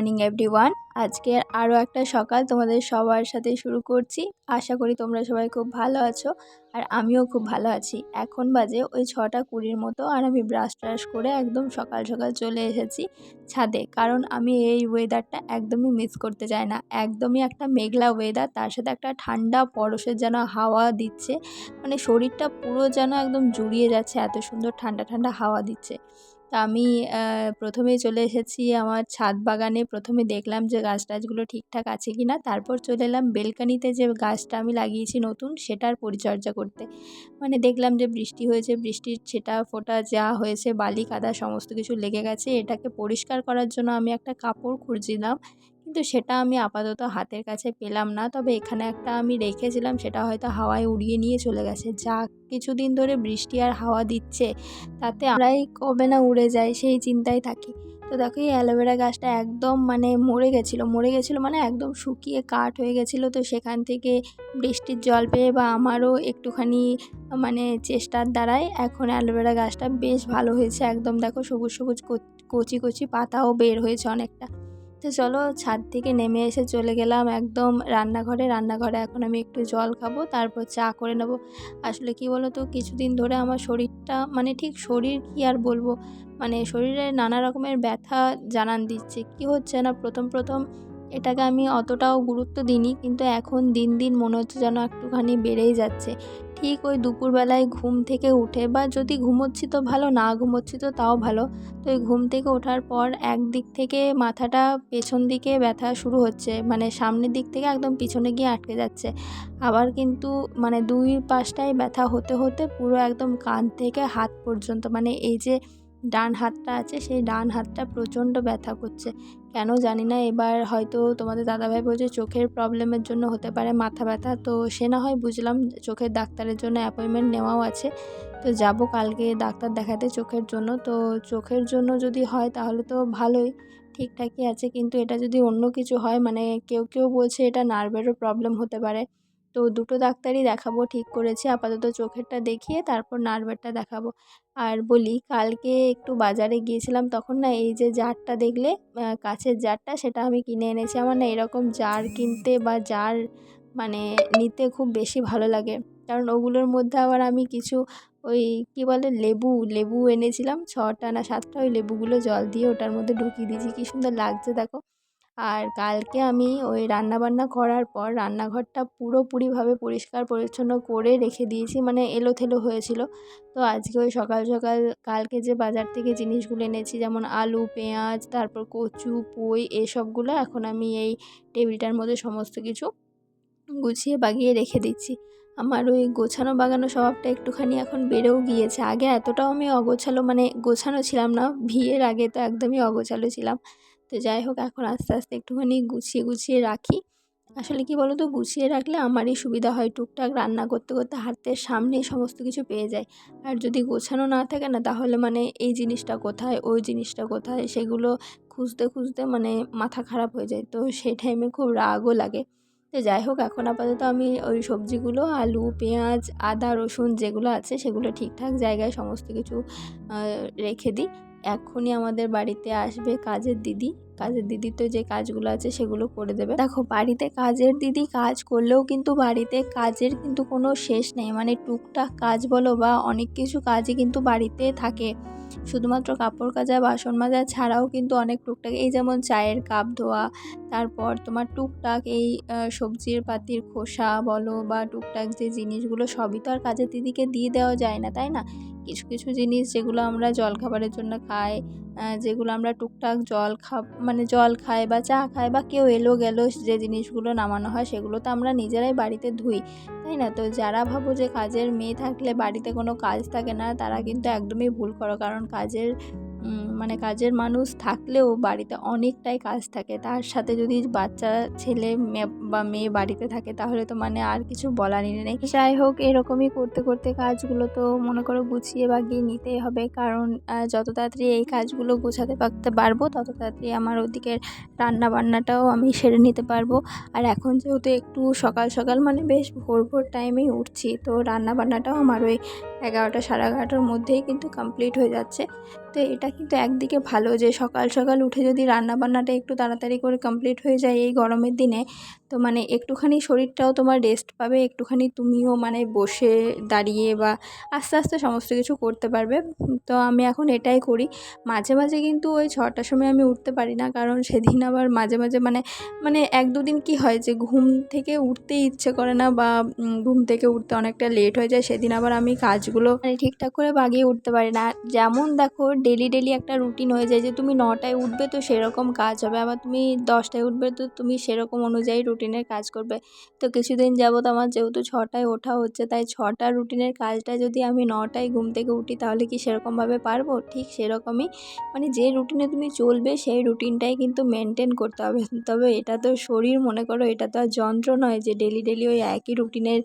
Morning everyone আজকে আরও একটা সকাল তোমাদের সবার সাথে শুরু করছি। আশা করি তোমরা সবাই খুব ভালো আছো আর আমিও খুব ভালো আছি। এখন বাজে ওই ছটা কুড়ির মতো আর আমি ব্রাশ ট্রাশ করে একদম সকাল সকাল চলে এসেছি ছাদে। কারণ আমি এই ওয়েদারটা একদমই মিস করতে চাই না। একদমই একটা মেঘলা ওয়েদার তার সাথে একটা ঠান্ডা পরশের যেন হাওয়া দিচ্ছে। মানে শরীরটা পুরো যেন একদম জুড়িয়ে যাচ্ছে, এত সুন্দর ঠান্ডা ঠান্ডা হাওয়া দিচ্ছে। তা আমি প্রথমে চলে এসেছি আমার ছাদ বাগানে। প্রথমে দেখলাম যে গাছ টাছগুলো ঠিকঠাক আছে কি না তারপর চলে এলাম বেলকানিতে যে গাছটা আমি লাগিয়েছি নতুন, সেটার পরিচর্যা করতে। মানে দেখলাম যে বৃষ্টি হয়েছে, বৃষ্টির ছেটা ফোটা যা হয়েছে, বালি, কাদা, সমস্ত কিছু লেগে গেছে। এটাকে পরিষ্কার করার জন্য আমি একটা কাপড় খুঁজছিলাম কিন্তু সেটা আমি আপাতত হাতের কাছে পেলাম না। তবে এখানে একটা আমি রেখেছিলাম, সেটা হয়তো হাওয়ায় উড়িয়ে নিয়ে চলে গেছে। যা কিছুদিন ধরে বৃষ্টি আর হাওয়া দিচ্ছে, তাতে আমরাই কবে না উড়ে যায় সেই চিন্তায় থাকি। তো দেখো, এই অ্যালোভেরা গাছটা একদম মানে মরে গেছিল মরে গেছিল মানে একদম শুকিয়ে কাঠ হয়ে গেছিল। তো সেখান থেকে বৃষ্টির জল পেয়ে বা আমারও একটুখানি মানে চেষ্টার দ্বারাই এখন অ্যালোভেরা গাছটা বেশ ভালো হয়েছে। একদম দেখো, সবুজ সবুজ কচি কচি পাতাও বের হয়েছে অনেকটা। তো চলো ছাদ থেকে নেমে এসে চলে গেলাম একদম রান্নাঘরে। রান্নাঘরে এখন আমি একটু জল খাব, তারপর চা করে নেব। আসলে কি বলো তো কিছুদিন ধরে আমার শরীরটা মানে ঠিক শরীর কি আর বলব মানে শরীরে নানা রকমের ব্যথা জানান দিচ্ছে। কি হচ্ছে না, প্রথম প্রথম এটাকে আমি অতটাও গুরুত্ব দিইনি, কিন্তু এখন দিন দিন মনে হচ্ছে যেন একটুখানি বেড়েই যাচ্ছে। ঠিক ওই দুপুরবেলায় ঘুম থেকে উঠে বা যদি ঘুমোচ্ছি তো ভালো, না ঘুমোচ্ছি তো তাও ভালো। তো ওই ঘুম থেকে ওঠার পর একদিক থেকে মাথাটা পেছন দিকে ব্যথা শুরু হচ্ছে মানে সামনের দিক থেকে একদম পিছনে গিয়ে আটকে যাচ্ছে। আবার কিন্তু মানে দুই পাশটায় ব্যথা হতে হতে পুরো একদম কান থেকে হাত পর্যন্ত মানে এই যে ডান হাতটা আছে, সেই ডান হাতটা প্রচণ্ড ব্যথা করছে। কেন জানি না, এবার হয়তো তোমাদের দাদাভাই বলছে চোখের প্রবলেমের জন্য হতে পারে মাথা ব্যথা। তো সে না হয় বুঝলাম চোখের ডাক্তারের জন্য অ্যাপয়েন্টমেন্ট নেওয়াও আছে। তো যাব কালকে ডাক্তার দেখাতে চোখের জন্য। তো চোখের জন্য যদি হয় তাহলে তো ভালোই, ঠিকঠাকই আছে। কিন্তু এটা যদি অন্য কিছু হয় মানে কেউ কেউ বলছে এটা নার্ভেরও প্রবলেম হতে পারে। তো দুটো ডাক্তারই দেখাবো, ঠিক করেছি। আপাতত চোখেরটা দেখিয়ে তারপর নার্ভেরটা দেখাবো। আর বলি, কালকে একটু বাজারে গিয়েছিলাম, তখন না এই যে জারটা দেখলে কাছের জারটা, সেটা আমি কিনে এনেছি। আমার না এরকম জার কিনতে বা জার মানে নিতে খুব বেশি ভালো লাগে। কারণ ওগুলোর মধ্যে আবার আমি কিছু ওই কী বলে, লেবু লেবু এনেছিলাম, ছটা না সাতটা ওই লেবুগুলো জল দিয়ে ওটার মধ্যে ঢুকিয়ে দিয়েছি। কী সুন্দর লাগছে, দেখো। আর কালকে আমি ওই রান্নাবান্না করার পর রান্নাঘরটা পুরোপুরিভাবে পরিষ্কার পরিচ্ছন্ন করে রেখে দিয়েছি মানে এলোথেলো হয়েছিল। তো আজকে ওই সকাল সকাল কালকে যে বাজার থেকে জিনিসগুলো এনেছি, যেমন আলু, পেঁয়াজ, তারপর কচু, পুঁই, এসবগুলো এখন আমি এই টেবিলটার মধ্যে সমস্ত কিছু গুছিয়ে বাগিয়ে রেখে দিচ্ছি। আমার ওই গোছানো বাগানো স্বভাবটা একটুখানি এখন বেড়েও গিয়েছে। আগে এতটাও আমি অগোছালো মানে গোছানো ছিলাম না, বিয়ের আগে তো একদমই অগোছালো ছিলাম। তো যাই হোক, এখন আস্তে আস্তে একটুখানি গুছিয়ে গুছিয়ে রাখি। আসলে কি বলো তো গুছিয়ে রাখলে আমারই সুবিধা হয়, টুকটাক রান্না করতে করতে হাতের সামনেই সমস্ত কিছু পেয়ে যায়। আর যদি গোছানো না থাকে না, তাহলে মানে এই জিনিসটা কোথায়, ওই জিনিসটা কোথায়, সেগুলো খুঁজতে খুঁজতে মানে মাথা খারাপ হয়ে যায়। তো সেই টাইমে খুব রাগও লাগে। তো যাই হোক, এখন আপাতত আমি ওই সবজিগুলো, আলু, পেঁয়াজ, আদা, রসুন যেগুলো আছে, সেগুলো ঠিকঠাক জায়গায় সমস্ত কিছু রেখে দিই। এক্ষুনি আমাদের বাড়িতে আসবে কাজের দিদি। কাজের দিদি তো যে কাজগুলো আছে সেগুলো করে দেবে। দেখো, বাড়িতে কাজের দিদি কাজ করলেও কিন্তু বাড়িতে কাজের কিন্তু কোনো শেষ নেই। মানে টুকটাক কাজ বলো বা অনেক কিছু কাজই কিন্তু বাড়িতে থাকে। শুধুমাত্র কাপড় কাচা, বাসন মাজা ছাড়াও কিন্তু অনেক টুকটাক। এই যেমন চায়ের কাপ ধোয়া, তারপর তোমার টুকটাক এই সবজির পাতির খোসা বলো বা টুকটাক যে জিনিসগুলো সবই তো আর কাজের দিদিকে দিয়ে দেওয়া যায় না, তাই না? কিছু কিছু জিনিস যেগুলো আমরা জল খাবারের জন্য খাই যেগুলো আমরা টুকটাক জল খা মানে জল খাই বা চা খাই বা কেউ এলো গেলো যে জিনিসগুলো নামানো হয় সেগুলো তো আমরা নিজেরাই বাড়িতে ধুই, তাই না? তো যারা ভাবো যে কাজের মেয়ে থাকলে বাড়িতে কোনো কাজ থাকে না, তারা কিন্তু একদমই ভুল করো। কারণ কাজের মানে কাজের মানুষ থাকলেও বাড়িতে অনেকটাই কাজ থাকে। তার সাথে যদি বাচ্চা ছেলে বা মেয়ে বাড়িতে থাকে তাহলে তো মানে আর কিছু বলারই নেই। যাই হোক, এরকমই করতে করতে কাজগুলো তো মনে করো গুছিয়ে বাগিয়ে নিতেই হবে। কারণ যত তাড়াতাড়ি এই কাজগুলো গোছাতে পারতে পারব, তত তাড়াতাড়ি আমার ওদিকের রান্না বান্নাটাও আমি সেরে নিতে পারব। আর এখন যেহেতু একটু সকাল সকাল মানে বেশ ভোর ভোর টাইমেই উঠছি, তো রান্না বান্নাটাও আমার ওই এগারোটা সাড়ে এগারোটার মধ্যেই কিন্তু কমপ্লিট হয়ে যাচ্ছে। তো এটা কিন্তু একদিকে ভালো যে সকাল সকাল উঠে যদি রান্নাবান্নাটা একটু তাড়াতাড়ি করে কমপ্লিট হয়ে যায় এই গরমের দিনে তো মানে একটুখানি শরীরটাও তোমার রেস্ট পাবে, একটুখানি তুমিও মানে বসে দাঁড়িয়ে বা আস্তে আস্তে সমস্ত কিছু করতে পারবে। তো আমি এখন এটাই করি। মাঝে মাঝে কিন্তু ওই ছটার সময় আমি উঠতে পারি না, কারণ সেদিন আবার মাঝে মাঝে মানে মানে এক দুদিন কি হয় যে ঘুম থেকে উঠতেই ইচ্ছে করে না বা ঘুম থেকে উঠতে অনেকটা লেট হয়ে যায়, সেদিন আবার আমি কাজগুলো মানে ঠিকঠাক করে বাগিয়ে উঠতে পারি না। যেমন দেখো ডেলি ডেলি একটা রুটিন হয়ে যায় যে তুমি নটায় উঠবে তো সেরকম কাজ হবে, আবার তুমি দশটায় উঠবে তো তুমি সেরকম অনুযায়ী রুটিনের কাজ করবে। তো কিছুদিন যাবত আমার যেহেতু ছটায় ওঠা হচ্ছে, তাই ছটা রুটিনের কাজটা যদি আমি নটায় ঘুম থেকে উঠি, তাহলে কি সেরকমভাবে পারব? ঠিক সেরকমই। মানে যে রুটিনে তুমি চলবে, সেই রুটিনটাই কিন্তু মেনটেন করতে হবে। তবে এটা তো শরীর, মনে করো এটা তো আর যন্ত্র নয় যে ডেলি ডেলি ওই একই রুটিনের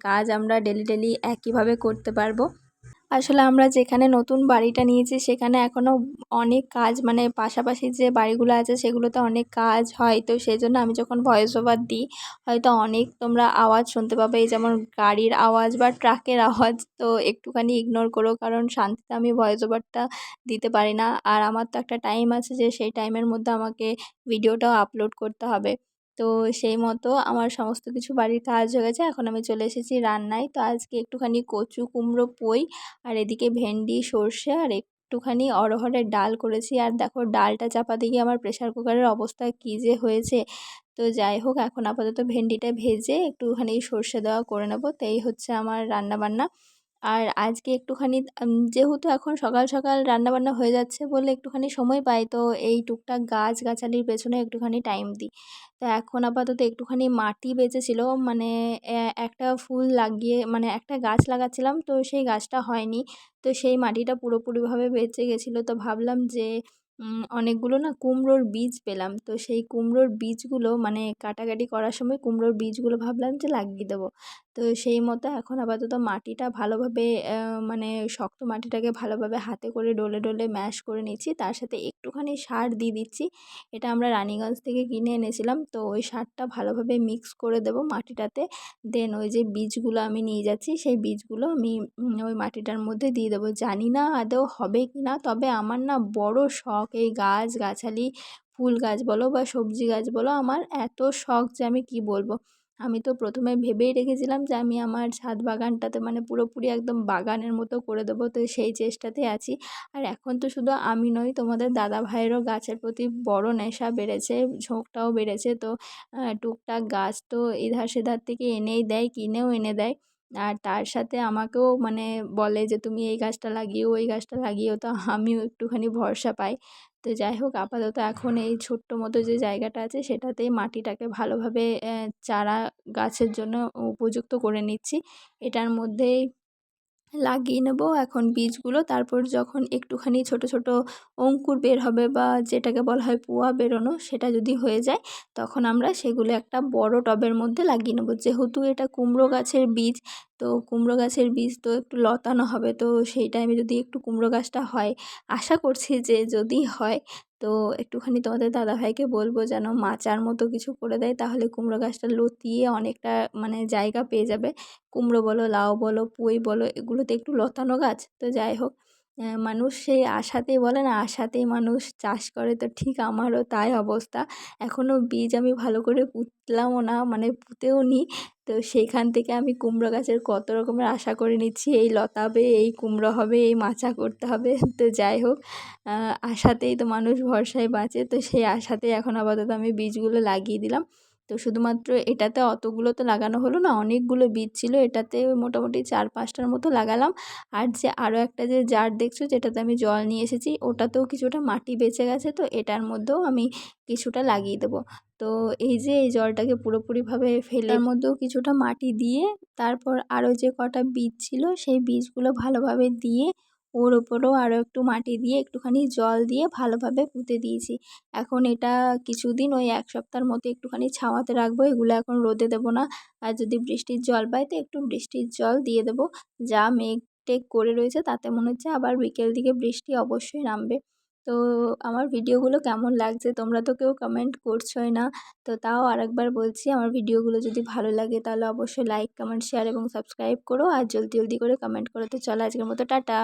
কাজ আমরা ডেলি ডেলি একইভাবে করতে পারব। আসলে আমরা যেখানে নতুন বাড়িটা নিয়েছি সেখানে এখনও অনেক কাজ মানে পাশাপাশি যে বাড়িগুলো আছে সেগুলোতে অনেক কাজ হয়। তো সেই জন্য আমি যখন ভয়েস ওভার দিই, হয়তো অনেক তোমরা আওয়াজ শুনতে পাবে। এই যেমন গাড়ির আওয়াজ বা ট্রাকের আওয়াজ, তো একটুখানি ইগনোর করো। কারণ শান্তিতে আমি ভয়েস ওভারটা দিতে পারি না। আর আমার তো একটা টাইম আছে যে সেই টাইমের মধ্যে আমাকে ভিডিওটাও আপলোড করতে হবে। তো সেই মতো আমার সমস্ত কিছু বাড়ির কাজ হয়ে গেছে। এখন আমি চলে এসেছি রান্নায়। তো আজকে একটুখানি কচু কুমড়ো পই আর এদিকে ভেন্ডি, সর্ষে আর একটুখানি অরহরের ডাল করেছি। আর দেখো ডালটা চাপা গিয়ে আমার প্রেশার কুকারের অবস্থা কী যে হয়েছে। তো যাই হোক, এখন আপাতত ভেন্ডিটা ভেজে একটুখানি সর্ষে দেওয়া করে নেব। তো এই হচ্ছে আমার রান্না বান্না আর আজকে একটুখানি যেহেতু এখন সকাল সকাল রান্নাবান্না হয়ে যাচ্ছে বলে একটুখানি সময় পাই, তো এই টুকটাক গাছ-গাছালির পেছনে একটুখানি টাইম দিই। তো এখন আপাতত একটুখানি মাটি বেঁচেছিল মানে একটা ফুল লাগিয়ে মানে একটা গাছ লাগাচ্ছিলাম, তো সেই গাছটা হয়নি। তো সেই মাটিটা পুরোপুরিভাবে বেঁচে গেছিল, তো ভাবলাম যে অনেকগুলো না কুমড়োর বীজ পেলাম। তো সেই কুমড়োর বীজগুলো মানে কাটাকাটি করার সময় কুমড়োর বীজগুলো ভাবলাম যে লাগিয়ে দেবো। তো সেই মতো এখন আপাতত মাটিটা ভালোভাবে মানে শক্ত মাটিটাকে ভালোভাবে হাতে করে ডলে ডলে ম্যাশ করে নিচ্ছি। তার সাথে একটুখানি সার দিয়ে দিচ্ছি। এটা আমরা রানীগঞ্জ থেকে কিনে এনেছিলাম। তো ওই সারটা ভালোভাবে মিক্স করে দেবো মাটিটাতে। দেন ওই যে বীজগুলো আমি নিয়ে যাচ্ছি, সেই বীজগুলো আমি ওই মাটিটার মধ্যে দিয়ে দেবো। জানি না আদৌ হবে কি না তবে আমার না বড় শখ এই গাছ গাছালি, ফুল গাছ বলো বা সবজি গাছ বলো, আমার এত শখ যে আমি কি বলব? আমি তো প্রথমে ভেবেই রেখেছিলাম যে আমি আমার ছাদ বাগানটাতে মানে পুরোপুরি একদম বাগানের মতো করে দেবো, তো সেই চেষ্টাতে আছি। আর এখন তো শুধু আমি নই, তোমাদের দাদা ভাইয়েরও গাছের প্রতি বড় নেশা বেড়েছে, ঝোঁকটাও বেড়েছে, তো টুকটাক গাছ তো এধার সেধার থেকে এনেই দেয়, কিনেও এনে দেয়। আর তার সাথে আমাকেও মানে বলে যে, তুমি এই গাছটা লাগিও ওই গাছটা লাগিও তো আমিও একটুখানি ভরসা পাই। তো যাই হোক, আপাতত এখন এই ছোট্ট মতো যে জায়গাটা আছে, সেটাতেই মাটিটাকে ভালোভাবে চারা গাছের জন্য উপযুক্ত করে নিচ্ছি। এটার মধ্যেই লাগিয়ে নেব। এখন বীজগুলো, তারপর যখন একটুখানি ছোট ছোট অঙ্কুর বের হবে বা যেটাকে বলা হয় পোয়া বেরোনো, সেটা যদি হয়ে যায়, তখন আমরা সেগুলো একটা বড় টবের মধ্যে লাগিয়ে নেব। যেহেতু এটা কুমড়ো গাছের বীজ, তো কুমড়ো গাছের বীজ তো একটু লতানো হবে, তো সেই টাইমে যদি একটু কুমড়ো গাছটা হয়, আশা করছি যে যদি হয় তো একটুখানি তোমাদের দাদাভাইকে বলব যেন মাচার মতো কিছু করে দেয়, তাহলে কুমড়ো গাছটা লতিয়ে অনেকটা মানে জায়গা পেয়ে যাবে। কুমড়ো বলো, লাউ বলো, পুঁই বলো, এগুলোতে একটু লতানো গাছ। তো যাই হোক মানুষ সেই আশাতেই বলে না, আশাতেই মানুষ চাষ করে। তো ঠিক আমারও তাই অবস্থা। এখনও বীজ আমি ভালো করে পুঁতলামও না মানে পুঁতেও নি তো সেইখান থেকে আমি কুমড়ো গাছের কত রকমের আশা করে নিচ্ছি, এই লতাবে এই কুমড়ো হবে, এই মাচা করতে হবে। তো যাই হোক আশাতেই তো মানুষ ভরসায় বাঁচে। তো সেই আশাতেই এখন আপাতত আমি বীজগুলো লাগিয়ে দিলাম। তো শুধুমাত্র এটাতে অতগুলো তো লাগানো হলো না, অনেকগুলো বীজ ছিল। এটাতে মোটামুটি চার পাঁচটার মতো লাগালাম। আর যে আরও একটা যে জার দেখছ, যেটাতে আমি জল নিয়ে এসেছি, ওটাতেও কিছুটা মাটি বেঁচে গেছে। তো এটার মধ্যেও আমি কিছুটা লাগিয়ে দেবো। তো এই যে এই জলটাকে পুরোপুরিভাবে ফেলার মধ্যেও কিছুটা মাটি দিয়ে তারপর আরও যে কটা বীজ ছিল সেই বীজগুলো ভালোভাবে দিয়ে ওর ওপরেও আরও একটু মাটি দিয়ে একটুখানি জল দিয়ে ভালোভাবে পুঁতে দিয়েছি। এখন এটা কিছুদিন ওই এক সপ্তাহের মতো একটুখানি ছাওয়াতে রাখব, এগুলো এখন রোদে দেবো না। আর যদি বৃষ্টির জল পাই তো একটু বৃষ্টির জল দিয়ে দেবো। যা মেঘ টেক করে রয়েছে তাতে মনে হচ্ছে আবার বিকেল দিকে বৃষ্টি অবশ্যই নামবে। তো আমার ভিডিওগুলো কেমন লাগছে? তোমরা তো কেউ কমেন্ট করছোই না। তো তাও আরেকবার বলছি, আমার ভিডিওগুলো যদি ভালো লাগে তাহলে অবশ্যই লাইক কমেন্ট শেয়ার এবং সাবস্ক্রাইব করো। আর জলদি জলদি করে কমেন্ট করো। তো চলো আজকের মতো, টাটা।